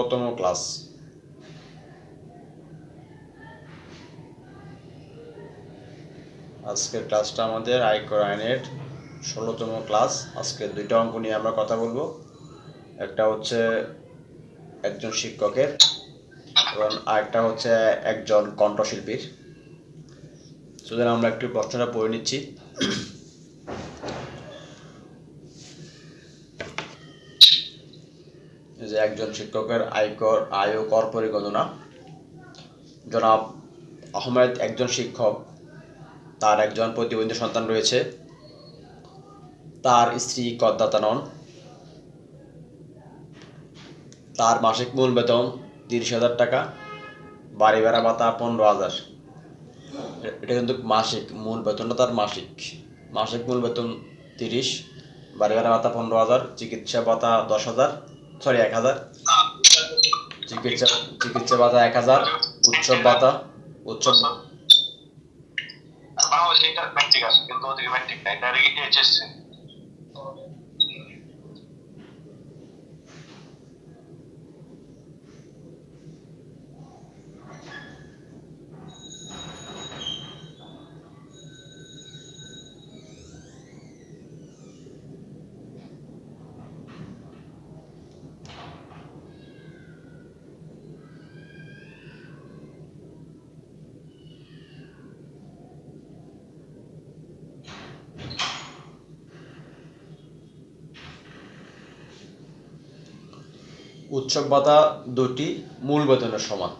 প্রথম ক্লাস। আজকের ক্লাসটা আমাদের আয়কর আইনের ষোলোতম ক্লাস। আজকে দুইটা অঙ্ক নিয়ে আমরা কথা বলব। একটা হচ্ছে একজন শিক্ষকের এবং আরেকটা হচ্ছে একজন কণ্ঠশিল্পীর। সুতরাং আমরা একটু প্রশ্নটা পড়ে নিচ্ছি এই যে একজন শিক্ষকের আয়কর আয় কর পরিগণনা জনাব আহমেদ একজন শিক্ষক, তার একজন প্রতিবন্ধী সন্তান রয়েছে। তার স্ত্রী করদাতা নন। তার মাসিক মূল বেতন তিরিশ হাজার টাকা। বাড়ি ভাড়া ভাতা পনেরো হাজার। এটা কিন্তু মাসিক, মূল বেতনটা তার মাসিক। মাসিক মূল বেতন তিরিশ, বাড়ি ভাড়া ভাতা পনেরো হাজার, চিকিৎসা ভাতা দশ হাজার। সরি, এক হাজার। চিকিৎসা চিকিৎসা ভাতা এক হাজার, উৎসব ভাতা উৎসব বাংলাদেশে এটা ম্যাট্রিক আছে, কিন্তু ওদিকে ম্যাট্রিক নাই ডাইরেক্ট এইচএসসি উৎসব ভাতা দুটি মূল বেতনের সমান।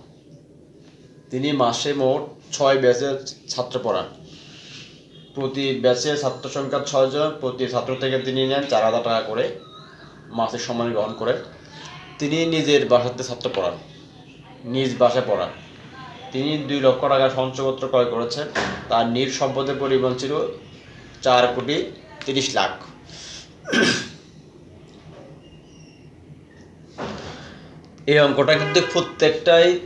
তিনি মাসে মোট ছয় ব্যাচের ছাত্র পড়ান। প্রতি ব্যাচের ছাত্র সংখ্যা ছয়জন প্রতি ছাত্র থেকে তিনি নেন চার হাজার টাকা করে মাসে সম্মান গ্রহণ করেন। তিনি নিজের বাসাতে ছাত্র পড়ান, নিজ বাসায় পড়ান। তিনি দুই লক্ষ টাকা সঞ্চয়পত্র ক্রয় করেছেন। তার নিজ সম্পদের পরিমাণ ছিল চার কোটি তিরিশ লাখ। এই অঙ্কটা কিন্তু প্রত্যেকটাই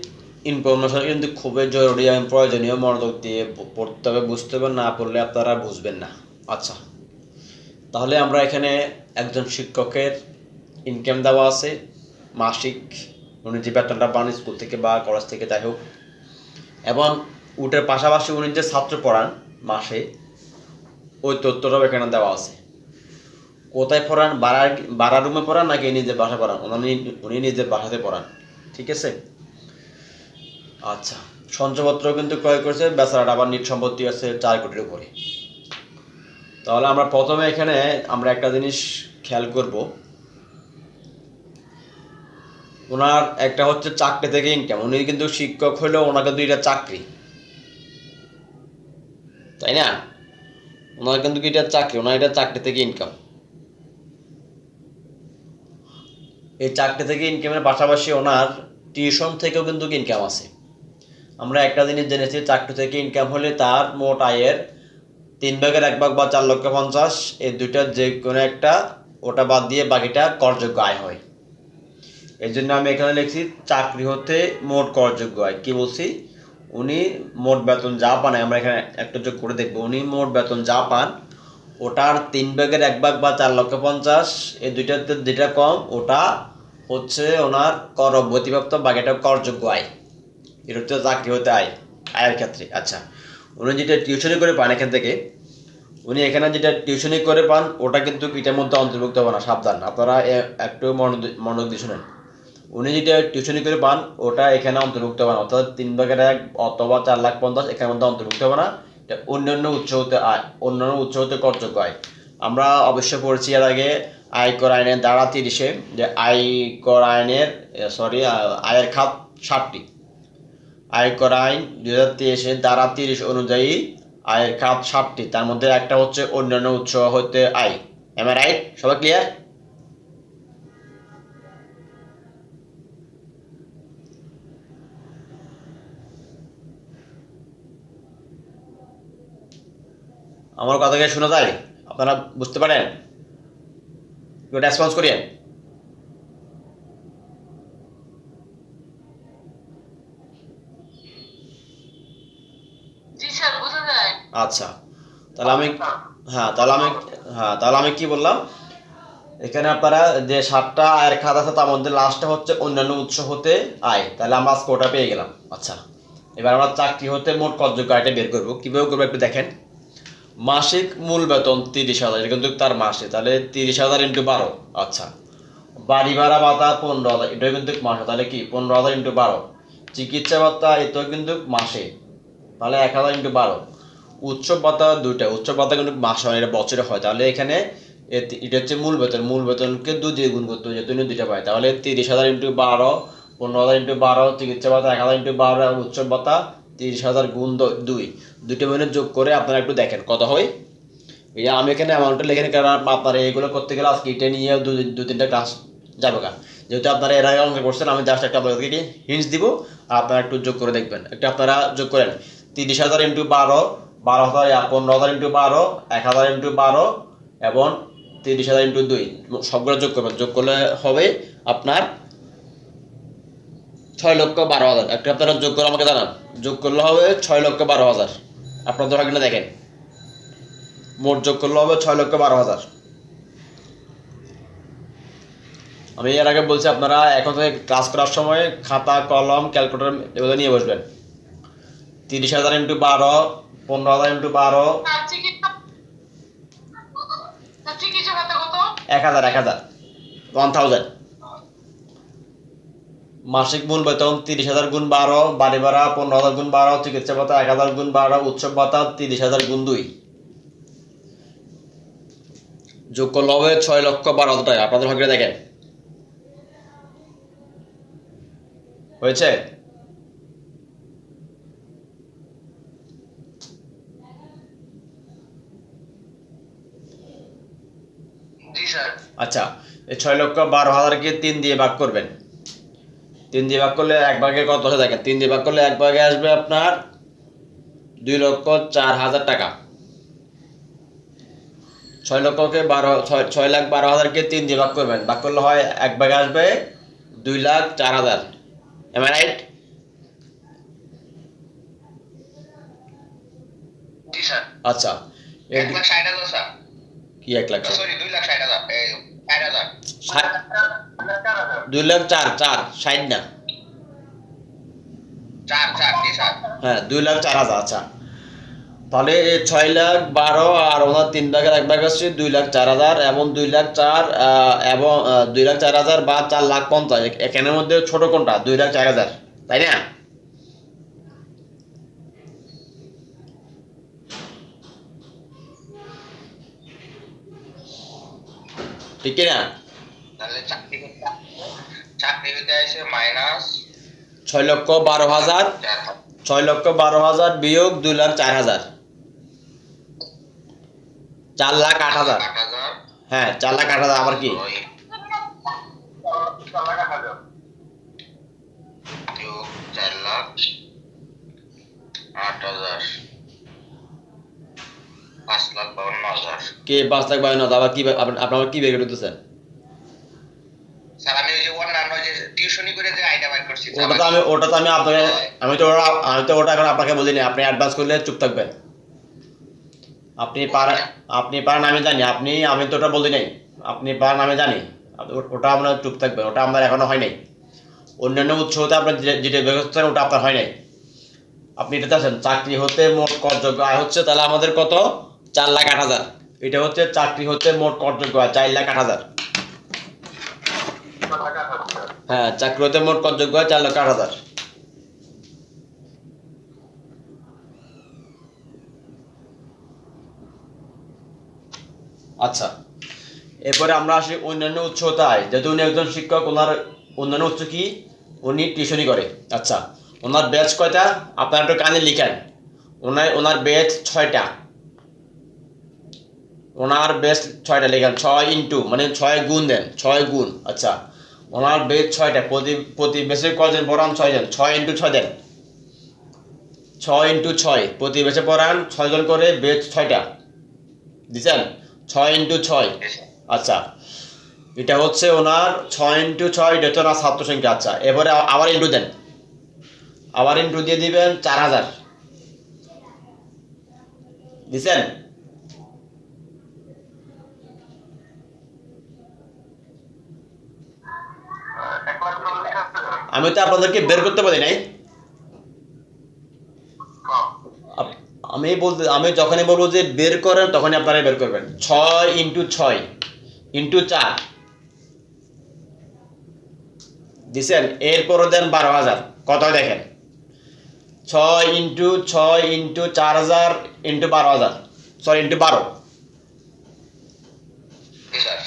ইনফরমেশন কিন্তু খুবই জরুরি এবং প্রয়োজনীয়। মনোযোগ দিয়ে পড়তে হবে, বুঝতে হবে, না পড়লে আপনারা বুঝবেন না। আচ্ছা তাহলে আমরা এখানে একজন শিক্ষকের ইনকাম দেওয়া আছে, মাসিক, উনি যে বেতনটা পান স্কুল থেকে বা কলেজ থেকে, যাই হোক। এবং উটের পাশাপাশি উনি যে ছাত্র পড়ান মাসে, ওই তথ্যটাও এখানে দেওয়া আছে। কোথায় পড়ান? বাড়ার বাড়া রুমে পড়ান নাকি নিজের বাসায় পড়ান? উনি উনি নিজের বাসাতে পড়ান। ঠিক আছে? আচ্ছা সঞ্চয়পত্র কিন্তু ক্রয় করেছে বেচারাটা আবার নিট সম্পত্তি আছে চার কোটির উপরে। তাহলে আমরা প্রথমে এখানে আমরা একটা জিনিস খেয়াল করব। ওনার একটা হচ্ছে চাকরি থেকে ইনকাম উনি কিন্তু শিক্ষক হলেও ওনাকে দুইটা চাকরি। তাই না? ওনার কিন্তু এটা চাকরি, ওনার এটা চাকরি থেকে ইনকাম এই চাকরি থেকে ইনকামের পাশাপাশি ওনার টিউশন থেকেও কিন্তু ইনকাম আছে। আমরা একটা জিনিস জেনেছি, চাকরি থেকে ইনকাম হলে তার মোট আয়ের তিন ভাগের এক ভাগ বা চার লক্ষ পঞ্চাশ, এই দুইটার যে কোনো একটা ওটা বাদ দিয়ে বাকিটা করযোগ্য আয় হয়। এই জন্য আমি এখানে লিখছি, চাকরি হতে মোট করযোগ্য আয়। কি বলছি? উনি মোট বেতন যা পান, আমরা এখানে একটা যোগ করে দেখব, উনি মোট বেতন যা পান ওটার তিন ভাগের এক ভাগ বা চার লক্ষ পঞ্চাশ, এই দুইটাতে যেটা কম, ওটা হচ্ছে ওনার কর অতিপ্রাপ্ত বাকিটা করযোগ্য আয়। এটা হচ্ছে চাকরি হতে আয়, আয়ের ক্ষেত্রে। আচ্ছা উনি যেটা টিউশনি করে পান এখান থেকে, উনি এখানে যেটা টিউশনি করে পান, ওটা কিন্তু এটার মধ্যে অন্তর্ভুক্ত হবে না, সাবধান। আপনারা একটু মনোযোগ শুনেন। উনি যেটা টিউশনি করে পান, ওটা এখানে অন্তর্ভুক্ত হবে না, অর্থাৎ তিন ভাগের এক অথবা চার লাখ পঞ্চাশ এখানের মধ্যে অন্তর্ভুক্ত হবে না। এটা অন্যান্য উৎস হতে আয় অন্যান্য উৎস হতে করযোগ্য আয় আমরা অবশ্যই পড়েছি এর আগে আয়কর আইনের দ্বারা তিরিশে, যে আয়কর আইনের সরি আয়ের খাত ষাটটি। আয়কর আইন দু হাজার তেইশের দ্বারা তিরিশ অনুযায়ী আয়ের খাত ষাটটি, তার মধ্যে একটা হচ্ছে অন্যান্য উৎস হতে আয়। এম রাইট সবাই ক্লিয়ার আমার কথা কি শোনা যায়? আপনারা বুঝতে পারেন? রেসপন্স করিয়েন। আচ্ছা তাহলে আমি হ্যাঁ তাহলে আমি হ্যাঁ তাহলে আমি কি বললাম? এখানে আপনারা যে সাতটা আয়ের খাত আছে তার মধ্যে লাস্টটা হচ্ছে অন্যান্য উৎস হতে আয়। তাহলে আমরা আজকে ওটা পেয়ে গেলাম। আচ্ছা এবার আমরা চাকরি হতে মোট কতযোগ্য আয়টা বের করব। কীভাবে করব একটু দেখেন। মাসিক মূল বেতন তিরিশ হাজার, এটা কিন্তু তার মাসে, তাহলে তিরিশ হাজার ইন্টু বারো আচ্ছা। বাড়ি ভাড়া ভাতা পনেরো হাজার, এটাও কিন্তু মাসে, তাহলে কি, পনেরো হাজার ইন্টু বারো। চিকিৎসা ভাতা, এটাও কিন্তু মাসে, তাহলে এক হাজার ইন্টু বারো। উৎসব ভাতা দুইটা উৎসব ভাতা কিন্তু মাসে হয়, এটা বছরে হয়, তাহলে এখানে এটা হচ্ছে মূল বেতন, মূল বেতনকে দু দিয়ে গুণ করতে হবে যেহেতু দুইটা পায়, তাহলে তিরিশ হাজার ইন্টু বারো, পনেরো হাজার ইন্টু বারো, চিকিৎসা ভাতা এক হাজার ইন্টু বারো উৎসব ভাতা তিরিশ হাজার গুণ দুই। দুইটা মিনিট যোগ করে আপনারা একটু দেখেন কত হয়। এই আমি এখানে অ্যামাউন্টটা লিখে নিই, কারণ আপনারা এইগুলো করতে গেলে আজকে এটা নিয়ে দু দু তিনটা ক্লাস যাবে গা। যেহেতু আপনারা এর আগে অঙ্ক করছেন আমি জাস্ট একটা আপনাদেরকে হিন্টস দিব আর আপনারা একটু যোগ করে দেখবেন। একটু আপনারা যোগ করেন। তিরিশ হাজার ইন্টু বারো বারো হাজার পনেরো হাজার ইন্টু বারো এক হাজার ইন্টু বারো এবং তিরিশ হাজার ইন্টু দুই। সবগুলো যোগ করবেন। যোগ করলে হবে আপনার ছয় লক্ষ বারো হাজার। একটা আপনারা যোগ করে আমাকে জানান। যোগ করলে হবে ছয় লক্ষ বারো হাজার। আপনাদের হয় কিনা দেখেন। মোট যোগ করলে হবে ছয় লক্ষ বারো হাজার। আমি এর আগে বলছি আপনারা এখন থেকে ক্লাস করার সময় খাতা কলম ক্যালকুলেটর এগুলো নিয়ে বসবেন। তিরিশ হাজার ইন্টু বারো পনেরো হাজার ইন্টু বারো। এক হাজার এক হাজার। ওয়ান থাউজেন্ড মাসিক মূল বেতন তিরিশ হাজার গুণ বারো বাড়ি ভাড়া পনেরো হাজার গুণ বারো চিকিৎসা ভাতা এক হাজার গুণ বারো উৎসব ভাতা তিরিশ হাজার গুণ দুই। যোগ করলে হবে ছয় লক্ষ বারো হাজার টাকা। আপনাদের ভাগ্যে দেখেন। হয়েছে? আচ্ছা এই ছয় লক্ষ বারো হাজারকে তিন দিয়ে ভাগ করবেন। তিন দিয়ে ভাগ করলে এক ভাগে কত হয়ে দেখেন তিন দিয়ে ভাগ করলে এক ভাগে আসবে আপনার দুই লক্ষ চার হাজার টাকা। ছয় লক্ষকে বারো ছয় ছয় লাখ বারো হাজারকে তিন দিয়ে ভাগ করবেন। ভাগ করলে হয় এক ভাগে আসবে দুই লাখ চার হাজার। এম রাইট আচ্ছা। কি এক লাখ সরি দুই লাখ ষাট হাজার ষাট হাজার। দুই লাখ চার চার ষাট না। হ্যাঁ দুই লাখ চার হাজার আচ্ছা। তাহলে ছয় লাখ বারো আর ওনার তিন ভাগের এক ভাগ দুই লাখ চার হাজার এবং দুই লাখ চার এবং দুই লাখ চার হাজার বা চার লাখ পঞ্চাশ। এখানের মধ্যে ছোট কোনটা? দুই লাখ চার হাজার তাই না? ঠিক না তাহলে চাকরি করতে চাকরি করতে আসে মাইনাস ছয় লক্ষ বারো হাজার ছয় লক্ষ বারো হাজার বিয়োগ দুই লাখ চার হাজার। চার লাখ আট হাজার। হ্যাঁ চার লাখ আট হাজার আবার কি? হাজার। পাঁচ লাখ বাউন্ন হাজার। কে পাঁচ লাখ বান্ন আবার কি আপনার কি বের করে দিতেছেন স্যার আমি ওই যে অন্যান্য যে টিউশনি করে যে আইডিয়া বাইর করছি স্যার, ওটা তো আমি, ওটা তো আমি আপনাকে, আমি তো ওটা আমি তো ওটা এখন আপনাকে বলিনি, আপনি অ্যাডভান্স করলে চুপ থাকবেন। আপনি পারেন আপনি পারেন আমি জানি, আপনি, আমি তো ওটা বলি নাই, আপনি পারেন আমি জানি, ওটা আপনার চুপ থাকবেন, ওটা আপনার এখনও হয় নাই। অন্যান্য উৎস হতে আপনার যেটা ব্যবস্থা ওটা আপনার হয় নাই। আপনি এটাতে আছেন চাকরি হতে মোট করযোগ্য আয় হচ্ছে তাহলে আমাদের কত? চার লাখ আট হাজার। এটা হচ্ছে চাকরি হতে মোট করযোগ্য আয়, চার লাখ আট হাজার। হ্যাঁ চাকরি হতে মোট করযোগ্য আয় চার লাখ আট হাজার। আচ্ছা এরপরে আমরা আসি অন্যান্য উৎস আয় যেহেতু উনি একজন শিক্ষক, ওনার অন্যান্য উৎস কি? উনি টিউশনই করে। আচ্ছা ওনার ব্যাচ কয়টা? আপনারা একটু কানে লিখেন। ওনার ওনার ব্যাচ ছয়টা। ওনার বেস ছয়টা লেখেন। ছয় ইন্টু মানে ছয় গুণ দেন, ছয় গুণ। আচ্ছা ওনার বেস ছয়টা, প্রতি প্রতি বেসে কজন পড়ান? ছয় জন ছয় ইন্টু ছয় দেন। ছয় ইন্টু ছয়। প্রতি বেসে পড়ান ছয়জন করে বেস ছয়টা। দিচ্ছেন ছয় ইন্টু ছয়। আচ্ছা। এটা হচ্ছে ওনার ছয় ইন্টু ছয়, এটা হচ্ছে ওনার ছাত্র সংখ্যা। আচ্ছা এবারে আবার ইন্টু দেন। আবার ইন্টু দিয়ে দিবেন চার হাজার। দিছেন এক লাখ চল্লিশ হাজার আমি তো আপনাদেরকে বের করতে পারি নাই। আমি বলতে আমি যখনই বলব যে বের করেন তখনই আপনারা বের করবেন। ছয় ইন্টু ছয় ইন্টু চার। দিছেন? এরপরে দেন বারো হাজার। কত দেখেন? ছয় ইন্টু ছয় ইন্টু চার হাজার ইন্টু বারো হাজার। সরি ইন্টু বারো জি স্যার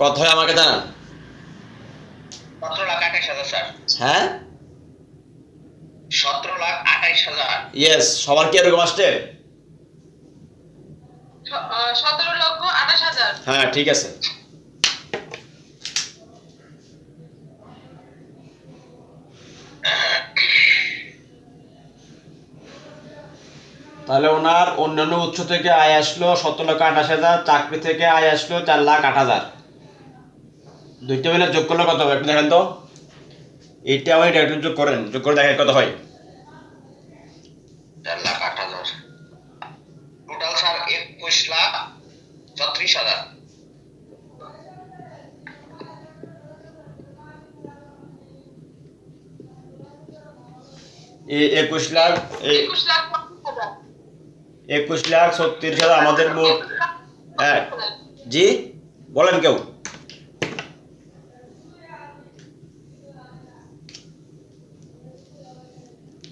কত হয় আমাকে জানান? সতেরো লাখ আঠাইশ হাজার স্যার। হ্যাঁ? সতেরো লাখ আঠাইশ হাজার। ইয়েস সবার কি এরকম আসছে? সতেরো লক্ষ আঠাশ হাজার। হ্যাঁ ঠিক আছে। তাহলে ওনার অন্যান্য উৎস থেকে আয় আসলো সতেরো লক্ষ আঠাশ হাজার চাকরি থেকে আয় আসলো চার লাখ আট হাজার। দুইটা মিলে যোগ করলে কত হবে? একটু দেখেন তো। এইটা আমার এটা একটু যোগ করেন যোগ করে দেখেন কত হয়। চার লাখ আট হাজার। টোটাল স্যার একুশ লাখ ছত্রিশ হাজার। একুশ লাখ একুশ লাখ ছত্রিশ হাজার আমাদের মোট হ্যাঁ। জি বলেন কেউ।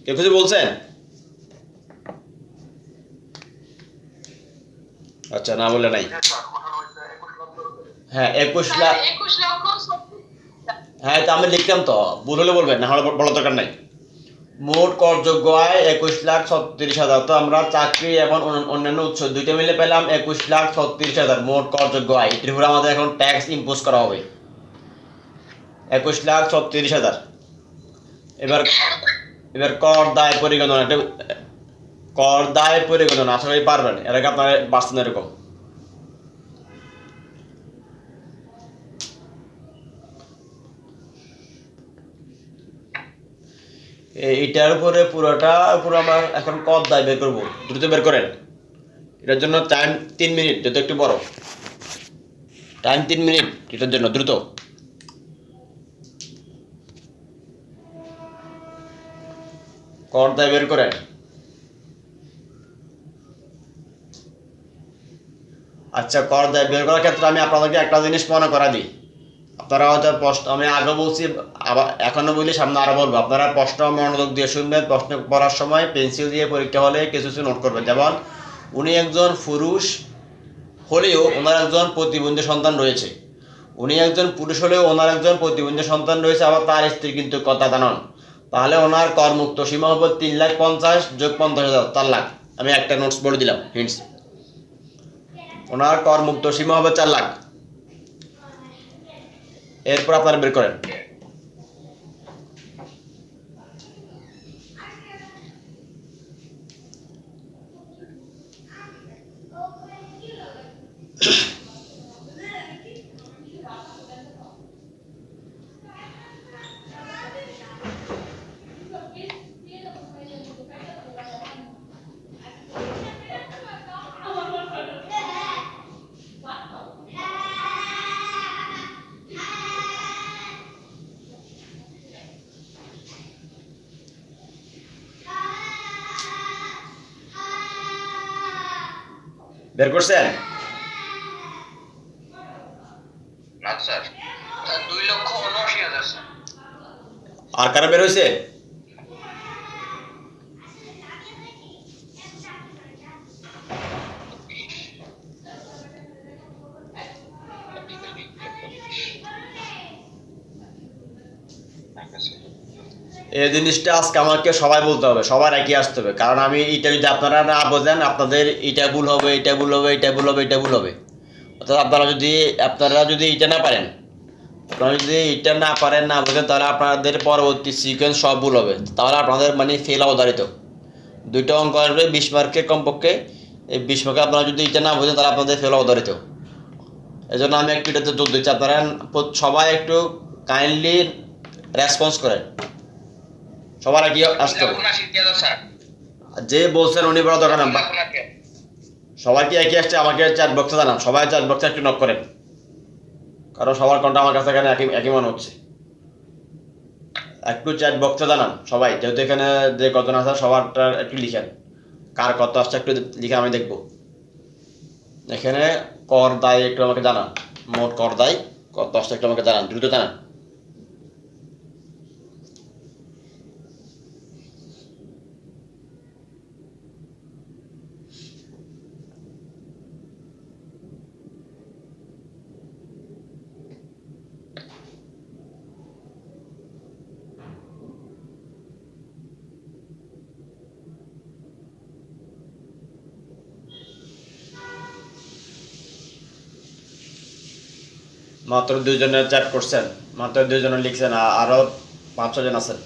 কেউ কিছু বলছেন? আচ্ছা না বলে নাই। হ্যাঁ একুশ লাখ হ্যাঁ। হ্যাঁ তা আমি লিখলাম তো। ভুল হলে বলবেন না হলে বলার দরকার নাই। মোট করযোগ্য আয় একুশ লাখ ছত্রিশ হাজার। তো আমরা চাকরি এবং অন্যান্য উৎস দুইটা মিলে পেলাম একুশ লাখ ছত্রিশ হাজার মোট করযোগ্য আয়। এটির উপরে আমাদের এখন ট্যাক্স ইম্পোজ করা হবে। একুশ লাখ ছত্রিশ হাজার। এবার এবার কর দায় পরিগণনা, এটা কর দায় পরিগণনা, আশা করি পারবেন। এর আগে আপনারা বাঁচতেন এরকম। এটার উপরে পুরোটা, পুরো আমরা এখন কত দায় বের করব। দ্রুত বের করেন। এটার জন্য টাইম তিন মিনিট যত একটু বড়। টাইম তিন মিনিট, এটার জন্য দ্রুত। কর দায় বের করেন। আচ্ছা কর দায় বের করার ক্ষেত্রে আমি আপনাদেরকে একটা জিনিস মনে করা দিই। আপনারা হয়তো প্রশ্ন, আমি আগে বলছি, আবার এখনও বলি, সামনে আরও বলব। আপনারা প্রশ্ন মনোযোগ দিয়ে শুনবেন। প্রশ্ন পড়ার সময় পেন্সিল দিয়ে পরীক্ষা হলে কিছু কিছু নোট করবেন। যেমন, উনি একজন পুরুষ হলেও ওনার একজন প্রতিবন্ধী সন্তান রয়েছে। উনি একজন পুরুষ হলেও ওনার একজন প্রতিবন্ধী সন্তান রয়েছে, আবার তার স্ত্রী কিন্তু কথা জানান তাহলে ওনার করমুক্ত। সীমা হবে তিন লাখ পঞ্চাশ যোগ পঞ্চাশ হাজার, চার লাখ। আমি একটা নোটস বলে দিলাম হিন্টস ওনার করমুক্ত সীমা হবে চার লাখ। এরপর আপনারা বের করেন। বের করছেন? আর কারা বের হয়েছে? এই জিনিসটা আজকে আমাকে সবাই বলতে হবে, সবার একই আসতে হবে। কারণ আমি এটা যদি আপনারা না বোঝেন, আপনাদের এটা ভুল হবে, এটা ভুল হবে, এটা ভুল হবে, এটা ভুল হবে। অর্থাৎ আপনারা যদি আপনারা যদি এটা না পারেন, আপনারা যদি এটা না পারেন, না বোঝেন, তাহলে আপনাদের পরবর্তী সিকোয়েন্স সব ভুল হবে। তাহলে আপনাদের মানে ফেল অবধারিত। দুইটা অঙ্ক আসবে, বিশ মার্কের কমপক্ষে। এই বিশ মার্কে আপনারা যদি এটা না বোঝেন, তাহলে আপনাদের ফেল অবধারিত। এই জন্য আমি একটু এটাতে জোর দিচ্ছি, আপনারা সবাই একটু কাইন্ডলি রেসপন্স করেন। সবার একই আসতে হবে। যে বলছেন উনি বড় দোকান না দুই সবাই কি একই আসছে? আমাকে চার বক্সে জানান। সবাই চার বক্সে একটু নক করেন। কারণ সবার কন্টা আমার কাছে এখানে একই একই মনে হচ্ছে। একটু চ্যাট বক্সে জানান সবাই। যেহেতু এখানে যে কত আছে সবারটা একটু লিখেন। কার কত আসছে একটু লিখে আমি দেখব। এখানে কর দায় একটু আমাকে জানান। মোট কর দায় কত আসছে একটু আমাকে জানান। দ্রুত জানান। মাত্র দুইজনে চ্যাট করছেন মাত্র দুজনে লিখছেন আরও আরও পাঁচ ছজন আছেন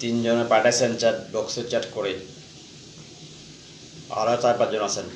তিনজনে পাঠাইছেন চ্যাট বক্সে চ্যাট করে। আরও চার পাঁচজন আছেন।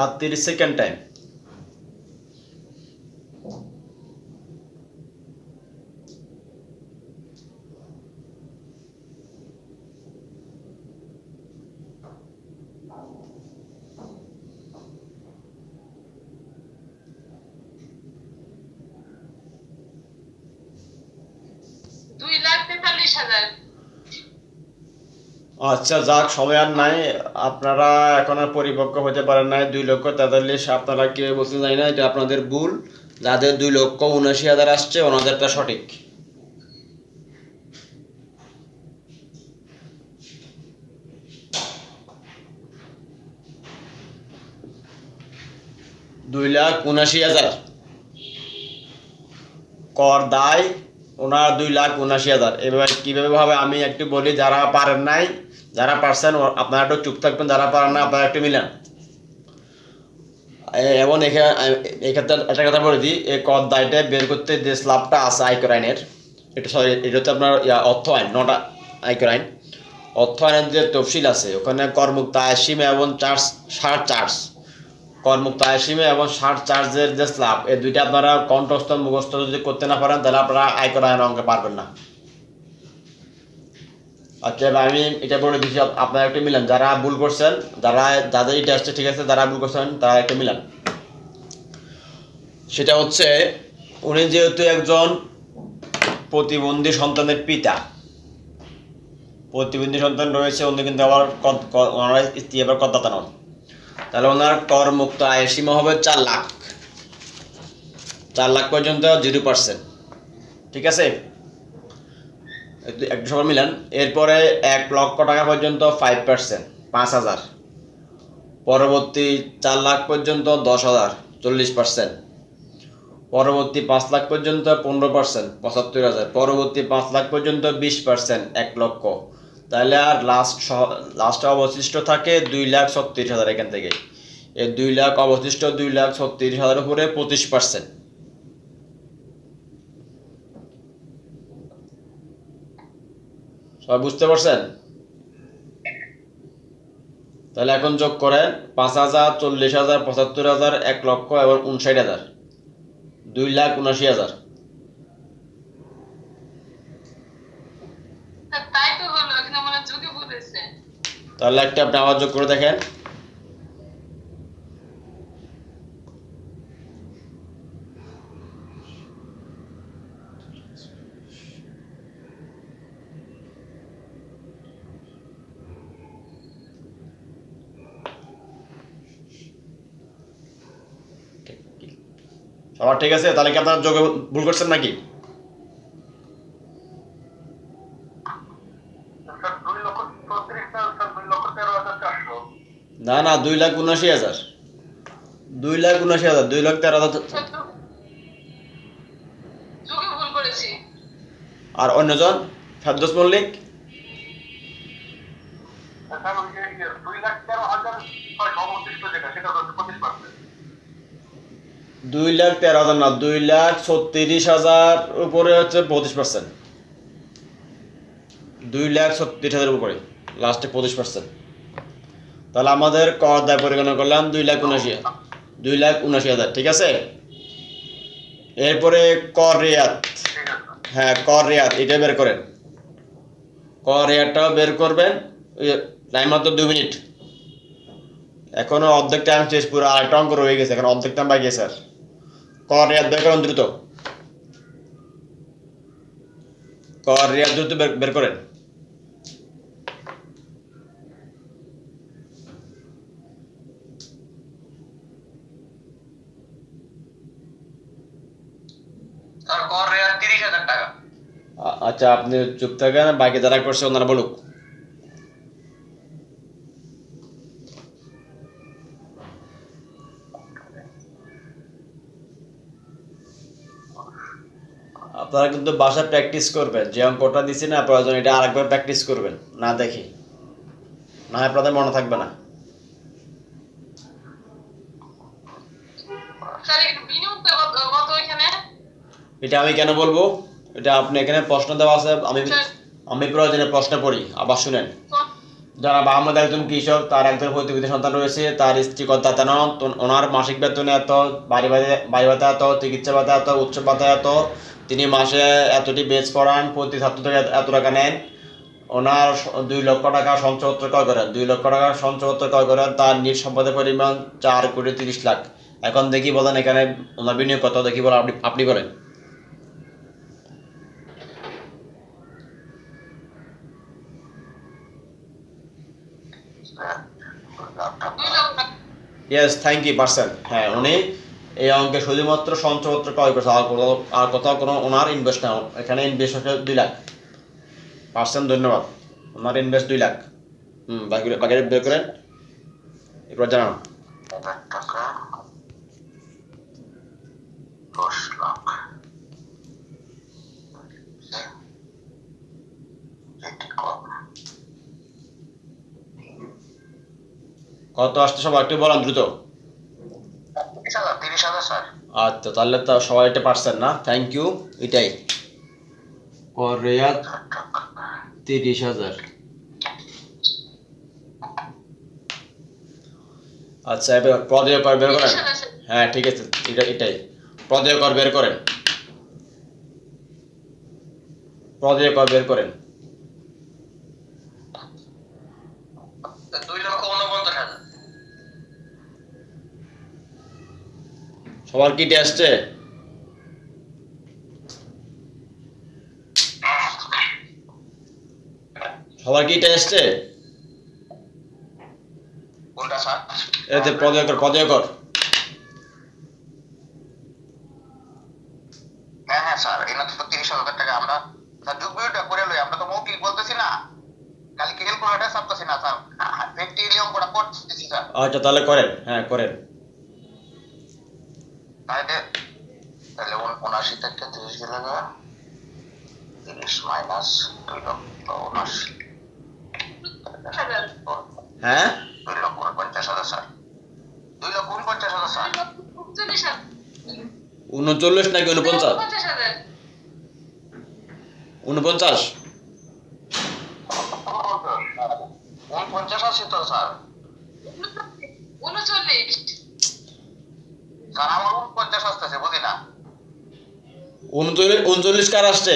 আর তিরিশ সেকেন্ড টাইম দুই লাখ তেতাল্লিশ হাজার আচ্ছা যাক, সময় আর নাই। আপনারা এখন আর পরিপক্ক হতে পারেন নাই। দুই লক্ষ তেতাল্লিশ, আপনারা কে বলতে জানি না? এটা আপনাদের ভুল। যাদের দুই লক্ষ উনআশি হাজার আসছে, ওনাদেরটা সঠিক। দুই লাখ উনআশি হাজার। কর দায়, ওনার দুই লাখ উনআশি হাজার। এবার কীভাবে ভাবে আমি একটু বলি, যারা পারেন নাই যারা পারছেন আপনারা একটু চুপ থাকবেন, যারা পারেন না, আপনারা একটু মিলান। এবং এখানে এক্ষেত্রে একটা কথা বলে দিই এই কর দায়টা বের করতে যে স্ল্যাবটা আছে আয়কর আইনের এটা সরি, এটা হচ্ছে আপনার অর্থ আইন নটা আয়কর আইন অর্থ আইনের যে তফসিল আছে, ওখানে করমুক্ত আয়সীমা এবং চার্জ ষাট চার্জ। করমুক্ত আয়সীমা এবং ষাট চার্জের যে স্ল্যাব এই দুইটা আপনারা কণ্ঠস্থ, মুখস্থ যদি করতে না পারেন, তাহলে আপনারা আয়কর আইন অঙ্কে পারবেন না। আচ্ছা আমি এটা বলে দিচ্ছি আপ- আপনারা একটু মিলান। যারা ভুল করছেন, যারা, যাদের এটা আসছে ঠিক আছে, যারা ভুল করছেন, তারা একটু মিলান। সেটা হচ্ছে, উনি যেহেতু একজন প্রতিবন্ধী সন্তানের পিতা, প্রতিবন্ধী সন্তান রয়েছে, উনি কিন্তু আবার ওনার স্ত্রী আবার করদাতা নন। তাহলে ওনার কর মুক্ত আয়ের সীমা হবে চার লাখ। চার লাখ পর্যন্ত জিরো পার্সেন্ট। ঠিক আছে? একটু- সবাই মিলান। এরপরে এক লক্ষ টাকা পর্যন্ত ফাইভ পার্সেন্ট পাঁচ হাজার। পরবর্তী চার লাখ পর্যন্ত দশ হাজার, চল্লিশ পার্সেন্ট পরবর্তী পাঁচ লাখ পর্যন্ত পনেরো পার্সেন্ট পঁচাত্তর হাজার। পরবর্তী পাঁচ লাখ পর্যন্ত বিশ পার্সেন্ট এক লক্ষ। তাহলে আর লাস্ট লাস্টে অবশিষ্ট থাকে দুই লাখ ছত্রিশ হাজার এখান থেকে। এই দুই লাখ অবশিষ্ট দুই লাখ ছত্রিশ হাজার উপরে পঁচিশ পার্সেন্ট সবাই বুঝতে পারছেন? তাহলে এখন যোগ করেন পাঁচ হাজার চল্লিশ হাজার পঁচাত্তর হাজার এক লক্ষ এবং উনষাট হাজার। দুই লাখ উনাশি হাজার। তাহলে একটা আপনি আবার যোগ করে দেখেন। সবার ঠিক আছে তাহলে কি আপনারা যোগে ভুল করছেন নাকি? না না না দুই লাখ উনাশি হাজার। দুই লাখ উনআশি হাজার দুই লাখ তেরো হাজার। যোগে ভুল করেছি। আর অন্যজন? ফেরদোস মল্লিক? দুই লাখ তেরো হাজার না, দুই লাখ ছত্রিশ হাজার উপরে হচ্ছে পঁচিশ পার্সেন্ট দুই লাখ ছত্রিশ হাজার উপরে লাস্টে পঁচিশ পার্সেন্ট তাহলে আমাদের কর দায় পরিগণনা করলাম দুই লাখ উনআশি দুই লাখ উনআশি হাজার, ঠিক আছে? এরপরে কর রেয়াত। হ্যাঁ কর রেয়াত, এটা বের করেন। কর রেয়াতটাও বের করবেন। টাইম মাত্র দু মিনিট। এখনও অর্ধেক টাইম শেষ, পুরো আরেকটা অঙ্ক রয়ে গেছে, এখন অর্ধেক টাইম বাকি স্যার কর বের করেন দ্রুত। কর দ্রুত বের- করেন। আচ্ছা আপনি চুপ থাকেন বাকি যারা করছে ওনারা বলুক। আপনারা কিন্তু বাসায় প্র্যাকটিস করবেন। যে অঙ্কটা দিছি না প্রয়োজন এটা আরেকবার প্র্যাকটিস করবেন। না দেখি। না আপনাদের মনে থাকবে না। এটা আমি কেন বলব? এটা আপনি এখানে প্রশ্ন দেওয়া আছে আমি আমি প্রয়োজনে প্রশ্ন পড়ি আবার শুনেন। যারা আহমদ একজন কৃষক তার একজন প্রতিবেদী সন্তান রয়েছে তার স্ত্রী কর্তা নন তো ওনার মাসিক বেতনে এত বাড়ি বাড়ি বাড়ি ভাতা এত চিকিৎসা ভাতা এত উৎসব ভাতা এত তিনি মাসে এতটি বেচ পড়ান প্রতি ছাত্র থেকে এত- টাকা নেন। ওনার দুই লক্ষ টাকা সঞ্চয়পত্র ক্রয় করেন। দুই লক্ষ টাকা সঞ্চয়পত্র ক্রয় করেন তার নিজ সম্পদের পরিমাণ চার কোটি তিরিশ লাখ। এখন দেখি বলেন এখানে ওনার বিনিয়োগ কত দেখি বলেন আপনি আপনি বলেন। ইয়েস থ্যাংক ইউ পার্সেন্ট হ্যাঁ উনি এই অঙ্কে শুধুমাত্র সঞ্চয়পত্র ক্রয় করছে, আর কোথাও আর কোথাও কোনো ওনার ইনভেস্ট না এখানে ইনভেস্ট হচ্ছে দুই লাখ। পার্সেন্ট ধন্যবাদ। ওনার ইনভেস্ট দুই লাখ। হুম, বাকি বাকি বের করেন। এরপর জানান। কত আসতে সবাই একটু বলেন দ্রুত তিরিশ হাজার তিরিশ হাজার স্যার আচ্ছা তাহলে তো সবাই এটা পারছেন না। থ্যাংক ইউ এটাই। কর রেয়াত তিরিশ হাজার। আচ্ছা এবার পদে কর বের করেন। হ্যাঁ ঠিক আছে এটা এটাই। পদে কর বের করেন। পদে কর বের করেন দুই লক্ষ উনপঞ্চাশ হাজার সবার কিটে আসছে সবার কিটে আসছে হ্যাঁ হ্যাঁ স্যার তো তিরিশ হাজার টাকা। আমরা স্যার যুগবিটা করে লই আমরা তো মৌখিক বলতেছি না। স্যার। করতেছি স্যার। আচ্ছা তাহলে করেন। হ্যাঁ করেন তাহলে তাহলে উনআশি গেলে না তিরিশ মাইনাস দুই লক্ষ উনআশি হ্যাঁ? দুই লক্ষ উনপঞ্চাশ হাজার স্যার। দুই লক্ষ উনপঞ্চাশ হাজার স্যার। উনচল্লিশ নাকি উনপঞ্চাশ? পঞ্চাশ হাজার উনপঞ্চাশ। উনপঞ্চাশ আছে তো স্যার। উনচল্লিশ। স্যার আমার উনপঞ্চাশ আসতেছে বুঝি না উনচল্লিশ উনচল্লিশ কার আসছে?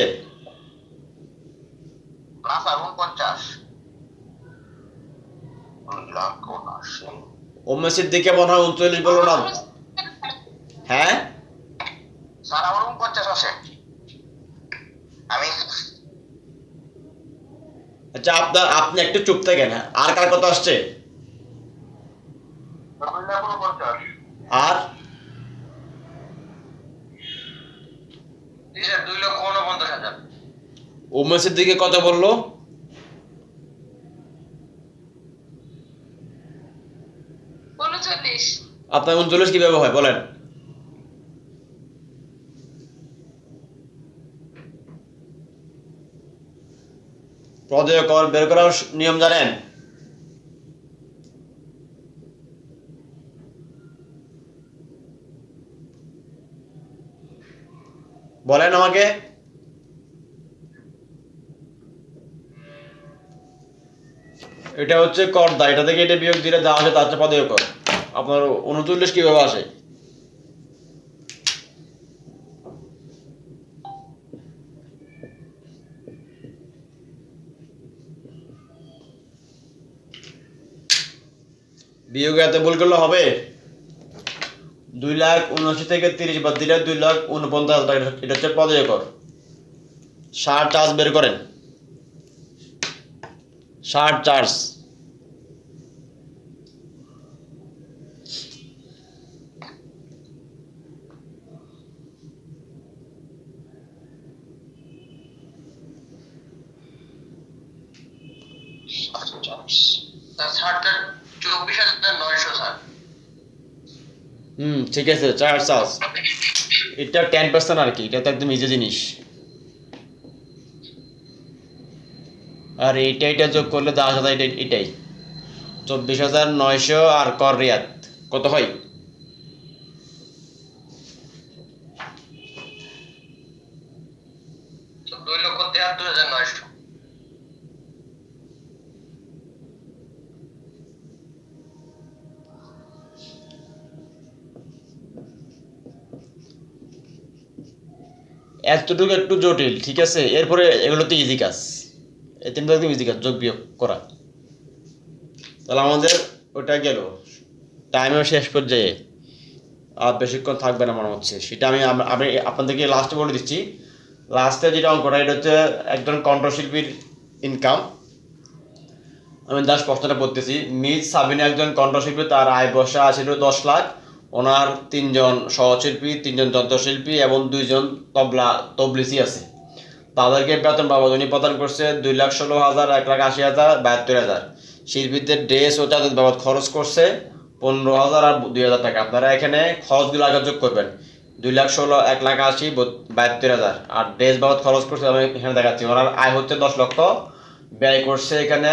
মনে হয় উনচল্লিশ বলল না হ্যাঁ? স্যার আমার উনপঞ্চাশ আছে আমি আচ্ছা আপনার আপনি একটু চুপ থাকেন হ্যাঁ। আর কার কত আসছে? আর দুই দিকে কত বলল? আপনার উনচল্লিশ কীভাবে হয় বলেন। পদে কর বের করার নিয়ম জানেন? এটা হচ্ছে করদা এটা থেকে এটা বিয়োগ দিলে যা আসে তার চেয়ে পদেয় কর। আপনার উনচল্লিশ কীভাবে আসে? বিয়োগে এত ভুল করলে হবে? দুই লাখ উনআশি থেকে তিরিশ বাদ দিলে দুই লাখ উনপঞ্চাশ টাকা, এটা হচ্ছে পদয় কর। ষাট চার্জ বের করেন। ষাট চার্জ। স্যার চব্বিশ হাজার নয়শো স্যার হুম ঠিক আছে চার চার্জ। এটা টেন পার্সেন্ট আর কি এটা তো একদম ইজি জিনিস। আর এইটা এটা যোগ করলে দশ হাজার এটা এটাই চব্বিশ হাজার নয়শো আর কর রিয়াত কত হয় দুই লক্ষ তেহাত্তর হাজার নয়শো এতটুকু একটু জটিল, ঠিক আছে? এরপরে এগুলো তো ইজি কাজ। এই তিনটা একদম ইজি কাজ, যোগ বিয়োগ করা। তাহলে আমাদের ওটা গেল। টাইমেও শেষ পর্যায়ে। আর বেশিক্ষণ থাকবে না মনে হচ্ছে। সেটা আমি আমি আপনাদেরকে লাস্টে বলে দিচ্ছি। লাস্টে যেটা অঙ্কটা এটা হচ্ছে একজন কণ্ঠশিল্পীর ইনকাম আমি দাস প্রশ্নটা পড়তেছি। মিস সাবিনা একজন কণ্ঠশিল্পী তার আয় বর্ষা আছিল দশ লাখ। ওনার তিনজন সহশিল্পী, তিনজন যন্ত্রশিল্পী এবং দুইজন তবলা তবলিসি আছে। তাদেরকে বেতন বাবদ উনি প্রদান করছে দুই লাখ ষোলো হাজার এক লাখ আশি হাজার বাহাত্তর হাজার। শিল্পীদের ড্রেস ও চাঁদের বাবদ খরচ করছে পনেরো হাজার আর দুই হাজার টাকা। আপনারা এখানে খরচগুলো আগে যোগ করবেন। দুই লাখ ষোলো এক লাখ আশি বাহাত্তর হাজার। আর ড্রেস বাবদ খরচ করছে, আমি এখানে দেখাচ্ছি। ওনার আয় হচ্ছে দশ লক্ষ। ব্যয় করছে এখানে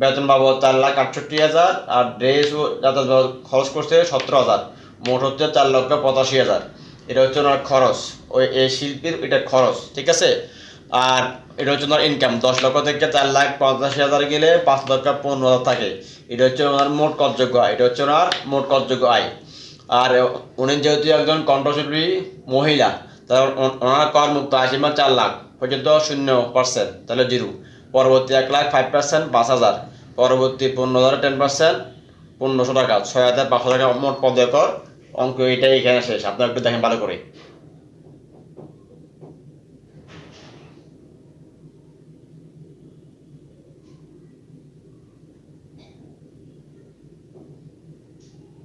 বেতন বাবদ চার লাখ আটষট্টি হাজার। আর ড্রেস ও যাতায়াত খরচ করছে সতেরো হাজার। মোট হচ্ছে চার লক্ষ পঁচাশি হাজার। এটা হচ্ছে ওনার খরচ। ওই এই শিল্পীর এটা খরচ, ঠিক আছে? আর এটা হচ্ছে ওনার ইনকাম দশ লক্ষ থেকে চার লাখ পঁচাশি হাজার গেলে পাঁচ লক্ষ পনেরো হাজার থাকে। এটা হচ্ছে ওনার মোট করযোগ্য আয়। এটা হচ্ছে ওনার মোট করযোগ্য আয়। আর উনি যেহেতু একজন কণ্ঠশিল্পী মহিলা তার ওনার কর মুক্ত মানে চার লাখ, পর্যন্ত শূন্য পার্সেন্ট তাহলে জিরো। পরবর্তী এক লাখ ফাইভ পার্সেন্ট পাঁচ হাজার। পরবর্তী পনেরো হাজার টেন পার্সেন্ট পনেরোশো টাকা, ছয় হাজার পাঁচশো টাকা মোট পদে কর। অঙ্ক এটাই এখানে শেষ। আপনারা একটু দেখেন ভালো করে।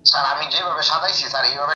স্যার, আমি যেভাবে সাজাইছি, স্যার, এইভাবে